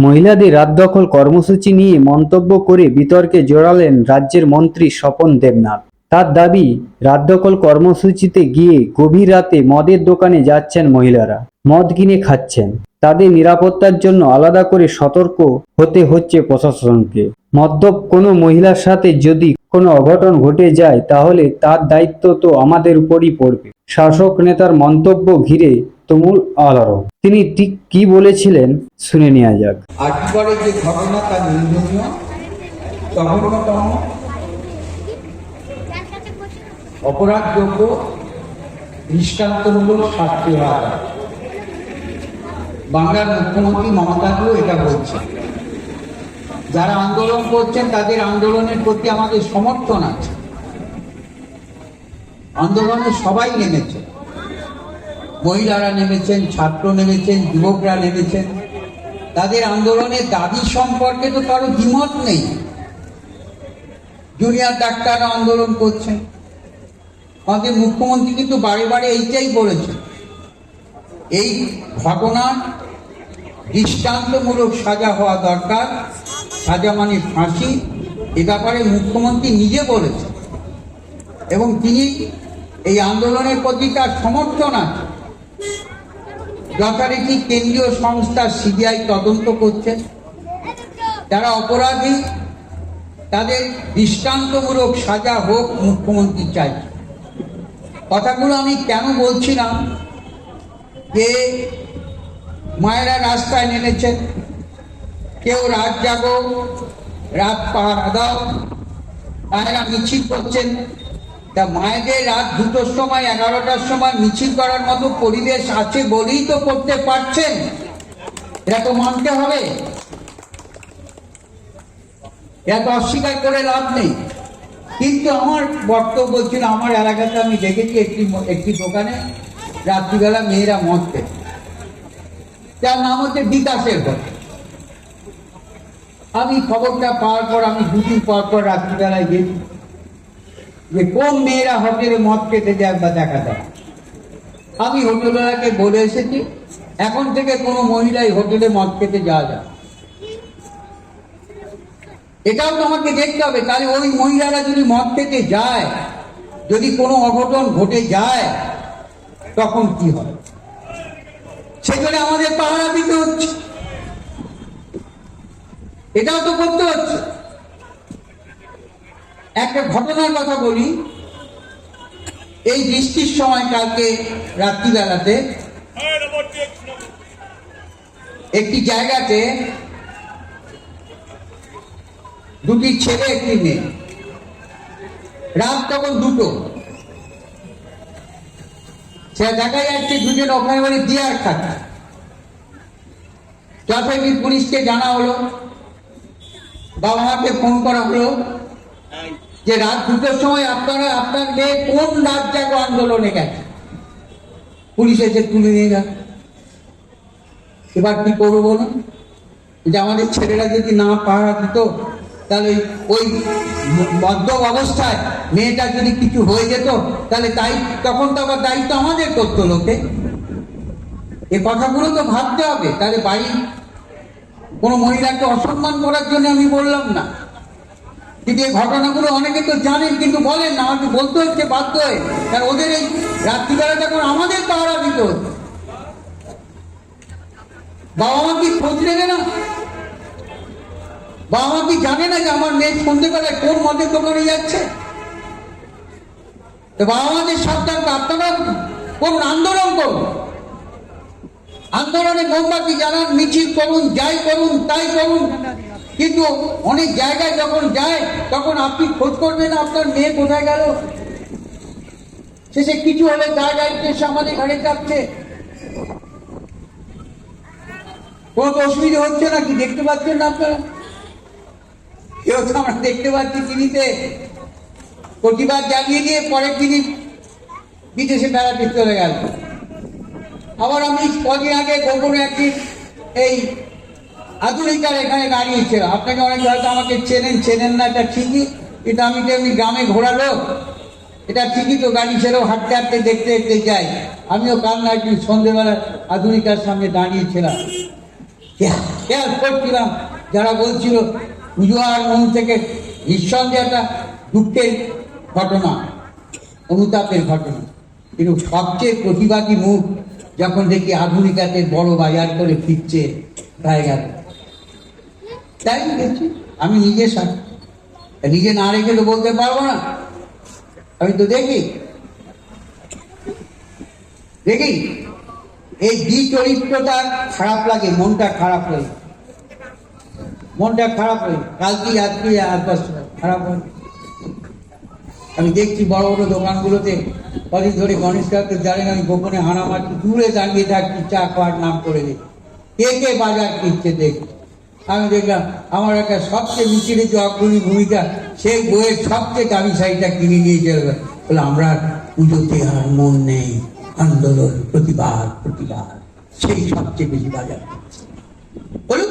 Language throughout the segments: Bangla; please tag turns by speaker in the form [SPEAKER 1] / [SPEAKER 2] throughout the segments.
[SPEAKER 1] মহিলাদের রাত দখল কর্মসূচি নিয়ে মন্তব্য করে বিতর্কে জড়ালেন রাজ্যের মন্ত্রী স্বপন দেবনাথ। তার দাবি, রাত দখল কর্মসূচিতে গিয়ে গভীর রাতে মদের দোকানে যাচ্ছেন মহিলারা। মদ কিনে খাচ্ছেন। তাদের নিরাপত্তার জন্য আলাদা করে সতর্ক হতে হচ্ছে প্রশাসনকে। মদ্যপ কোনো মহিলার সাথে যদি কোনো অঘটন ঘটে যায়, তাহলে তার দায়িত্ব তো আমাদের উপরই পড়বে। শাসক নেতার মন্তব্য ঘিরে তুমুল আলোড়ন তিনি ঠিক কি বলেছিলেন শুনে নেওয়া যাক।
[SPEAKER 2] আজকের যে ঘটনা তা নিন্দনীয় জঘন্যতম অপরাধযোগ্য, দৃষ্টান্তমূলক শাস্তি হওয়া বাংলার মুখ্যমন্ত্রী মমতাকেও এটা বলছেন। যারা আন্দোলন করছেন, তাদের আন্দোলনের প্রতি আমাদের সমর্থন আছে। আন্দোলনে সবাই নেমেছে মহিলারা নেমেছেন, ছাত্র নেমেছেন, যুবকরা নেমেছেন। তাদের আন্দোলনের দাবি সম্পর্কে তো কারও দ্বিমত নেই। জুনিয়র ডাক্তাররা আন্দোলন করছেন। আমাদের মুখ্যমন্ত্রী কিন্তু বারে বারে এইটাই বলেছেন। এই ঘটনার দৃষ্টান্তমূলক সাজা হওয়া দরকার। সাজা মানে ফাঁসি। এ ব্যাপারে মুখ্যমন্ত্রী নিজে বলেছেন। এবং তিনি এই আন্দোলনের প্রতি তার সমর্থন আছে যথারীতি কেন্দ্রীয় সংস্থা সিবিআই তদন্ত করছে। যারা অপরাধী, তাদের দৃষ্টান্তমূলক সাজা হোক মুখ্যমন্ত্রী চাই। কথাগুলো আমি কেন বলছিলাম যে মায়েরা রাস্তায় নেমেছেন, কেউ রাত জাগো, রাত পাহারা দাও মায়েরা মিছিল করছেন তা মায়েদের রাত দুটোর সময়, এগারোটার সময় মিছিল করার মতো পরিবেশ আছে বলেই তো করতে পারছেন। এটা তো মানতে হবে। এটা তো অস্বীকার করে লাভ নেই। কিন্তু আমার বক্তব্য ছিল, আমার এলাকাতে আমি দেখেছি একটি একটি দোকানে রাত্রিবেলা মেয়েরা মদ খেত। যার নাম হচ্ছে বিকাশের ঘর। আমি খবরটা পাওয়ার পর, আমি দুদিন পর পর রাত্রিবেলায় গেছি। যে কোন মেয়েরা হোটেলে মদ খেতে যায় বা দেখা যায় আমি হোটেলওয়ালাকে বলে এসেছি, এখন থেকে কোনো মহিলাই হোটেলে মদ খেতে যাওয়া যায় এটাও তো আমাকে দেখতে হবে, তাহলে ওই মহিলারা যদি মদ খেতে যায়, যদি কোনো অঘটন ঘটে যায়, তখন কি হবে? সেখানে আমাদের পাহারা দিতে হচ্ছে। এটাও তো করতে হচ্ছে। একটা ঘটনার কথা বলি। এই বৃষ্টির সময় কালকে রাত্রিবেলাতে একটি জায়গাতে দুটি ছেলে, একটি মেয়ে। রাত তখন দুটো। সে দেখা যাচ্ছে দুজন ওখানে বলে দিয়ার খাতা। যথারীতি পুলিশকে জানা হলো, বাবা মাকে ফোন করা হলো। যে রাত দুটোর সময় আপনারা, আপনার মেয়ে কোন রাত জাগো আন্দোলনে গেছে? পুলিশ এসে তুলে নিয়ে গেল এবার কি করব বলুন? যে আমাদের ছেলেরা যদি না পাহারা দিত, তাহলে ওই মদ্য অবস্থায় মেয়েটা যদি কিছু হয়ে যেত, তাহলে তাই, তখন তো আবার দায়িত্ব আমাদের করতো লোকে। এ কথাগুলো তো ভাবতে হবে। তাহলে বাড়ি কোনো মহিলাকে অসম্মান করার জন্য আমি বললাম না। কিন্তু এই ঘটনাগুলো অনেকে তো জানেন, কিন্তু বলেন না, আমাকে বলতে হচ্ছে, বাধ্য হয়ে। কারণ ওদের এই রাত্রিবেলা তখন আমাদের পাহারা দিত, বাবা মা কি খোঁজ নেবে না? বাবা মা কি জানে না যে আমার মেয়ে সন্ধ্যেবেলায় কোন মদের দোকানে যাচ্ছে? বাবা মাদের সাবধান আপনারা কোন আন্দোলন করুন। আন্দোলনে মোমবাতি জানান মিছিল করুন, যাই করুন, তাই করুন। কিন্তু অনেক জায়গায় যখন যায়, তখন আপনি খোঁজ করবেন আপনার মেয়ে কোথায় গেল। শেষে কিছু হলে গাড়িতে এসে আমাদের ঘাড়ে চাপছে। কোনো অসুবিধা হচ্ছে না কি দেখতে পাচ্ছেন না আপনারা? কেউ তো আমরা দেখতে পাচ্ছি টিভিতে। প্রতিবাদ জানিয়ে দিয়ে পরের দিনই বিদেশে বেড়াতে চলে গেল। আবার আমি কদিন আগে গোপনে একদিন এই আধুনিকার এখানে দাঁড়িয়েছিল আপনাকে অনেকে হয়তো আমাকে চেনেন চেনেন না, এটা ঠিকই। কিন্তু আমি তো এমনি গ্রামে ঘোরা লোক। এটা ঠিকই তো গাড়ি ছেড়েও হাঁটতে হাঁটতে দেখতে দেখতে যাই। আমিও কাল না একদিন সন্ধ্যেবেলা আধুনিকার সামনে দাঁড়িয়েছিলাম খেয়াল করছিলাম যারা বলছিল, পুজো আর মন থেকে নিঃসন্দেহে একটা দুঃখের ঘটনা, অনুতাপের ঘটনা। কিন্তু সবচেয়ে প্রতিবাদী মুখ যখন দেখি আধুনিকাতে বড় বাজার করে ফিরছে গেল। তাই দেখছি আমি নিজে সাথে নিজে না রেখে তো বলতে পারব না। আমি তো দেখি। দেখি? এই দ্বিচরিত্রটা খারাপ লাগে, মনটা খারাপ লাগে। মনটা খারাপ হয় কালকে আজকে আর খারাপ হয় আমি দেখছি বড় বড় দোকানগুলোতে কদিন ধরে গণেশ ঠাকুর জানেন, আমি গোপনে হানা মারছি, দূরে দাঁড়িয়ে থাকছি, চা খাওয়ার নাম করে দিই। কে কে বাজার কিনছে দেখি। আমি দেখলাম, আমার একটা সবচেয়ে যে অগ্রণী ভূমিকা, সেই বইয়ের সবচেয়ে দামি শাড়িটা কিনে নিয়ে যাবে বলে, আমরা পুজোতে আর মন নেই, আন্দোলন, প্রতিবাদ প্রতিবাদ, সেই সবচেয়ে বেশি বাজার। বলুন।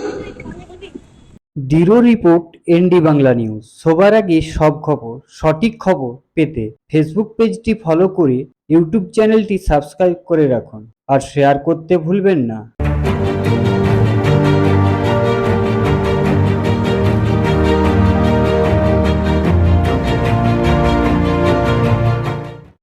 [SPEAKER 1] ডিরো রিপোর্ট, এনডি বাংলা নিউজ। সবার আগে সব খবর, সঠিক খবর পেতে ফেসবুক পেজটি ফলো করে ইউটিউব চ্যানেলটি সাবস্ক্রাইব করে রাখুন। আর শেয়ার করতে ভুলবেন না।